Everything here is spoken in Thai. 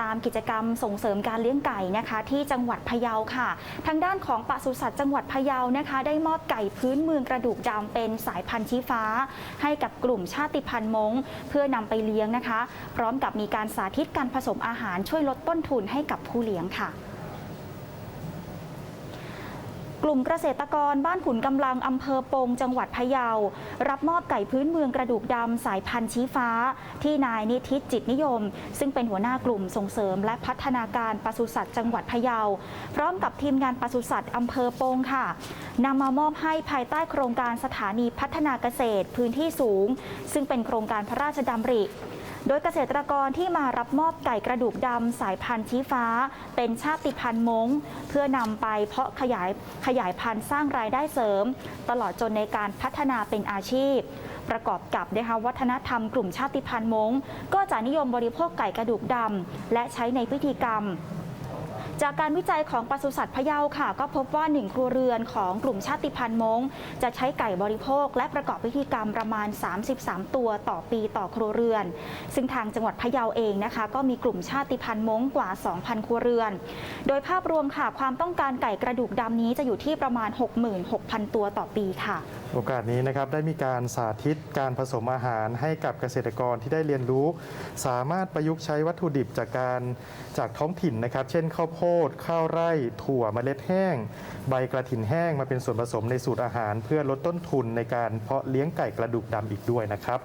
ตามกิจกรรมส่งเสริมการเลี้ยงไก่นะคะ ที่จังหวัดพะเยาค่ะ ทางด้านของปศุสัตว์จังหวัดพะเยานะคะ ได้มอบไก่พื้นเมืองกระดูกดำเป็นสายพันธุ์ชี้ฟ้า ให้กับกลุ่มชาติพันธุ์มงเพื่อนำไปเลี้ยงนะคะ พร้อมกับมีการสาธิตการผสมอาหารช่วยลดต้นทุนให้กับผู้เลี้ยงค่ะ กลุ่มเกษตรกรบ้านขุนกำลังอำเภอปง จังหวัดพะเยา รับมอบไก่พื้นเมืองกระดูกดำสายพันธุ์ชี้ฟ้า ที่นายนิทิตจิตนิยม ซึ่งเป็นหัวหน้ากลุ่มส่งเสริม และพัฒนาการปศุสัตว์จังหวัดพะเยา พร้อมกับทีมงานปศุสัตว์อำเภอปงค่ะนำมามอบให้ภายใต้โครงการสถานีพัฒนาเกษตรพื้นที่สูง ซึ่งเป็นโครงการพระราชดำริ โดยเกษตรกรที่มารับมอบไก่กระดูกดำสายพันธุ์ชี้ฟ้า เป็นชาติพันธุ์มงเพื่อนำไปเพาะขยายขยายพันธุ์สร้างรายได้เสริม ตลอดจนในการพัฒนาเป็นอาชีพประกอบกับนะคะวัฒนธรรมกลุ่มชาติพันธุ์มงก็จะนิยมบริโภคไก่กระดูกดำและใช้ในพิธีกรรม จากการวิจัยของปศุสัตว์พะเยาค่ะ ก็พบว่า 1 ครัวเรือนของกลุ่มชาติพันธุ์มงจะใช้ไก่บริโภค และประกอบพิธีกรรมประมาณ 33 ตัวต่อปีต่อครัวเรือน ซึ่งทางจังหวัดพะเยาเองนะคะ ก็มีกลุ่มชาติพันธุ์มงกว่า 2,000 ครัวเรือน โดยภาพรวมค่ะ ความต้องการไก่กระดูกดำนี้จะอยู่ที่ประมาณ 66,000 ตัวต่อปีค่ะ โอกาสนี้นะครับได้มีการสาธิตการผสมอาหารให้กับเกษตรกรที่ได้เรียนรู้ สามารถประยุกต์ใช้วัตถุดิบจากการจากท้องถิ่นนะครับ เช่นข้าวโพด ข้าวไร่ ถั่วเมล็ดแห้ง ใบกระถินแห้งมาเป็นส่วนผสมในสูตรอาหาร เพื่อลดต้นทุนในการเพาะเลี้ยงไก่กระดูกดำอีกด้วยนะครับ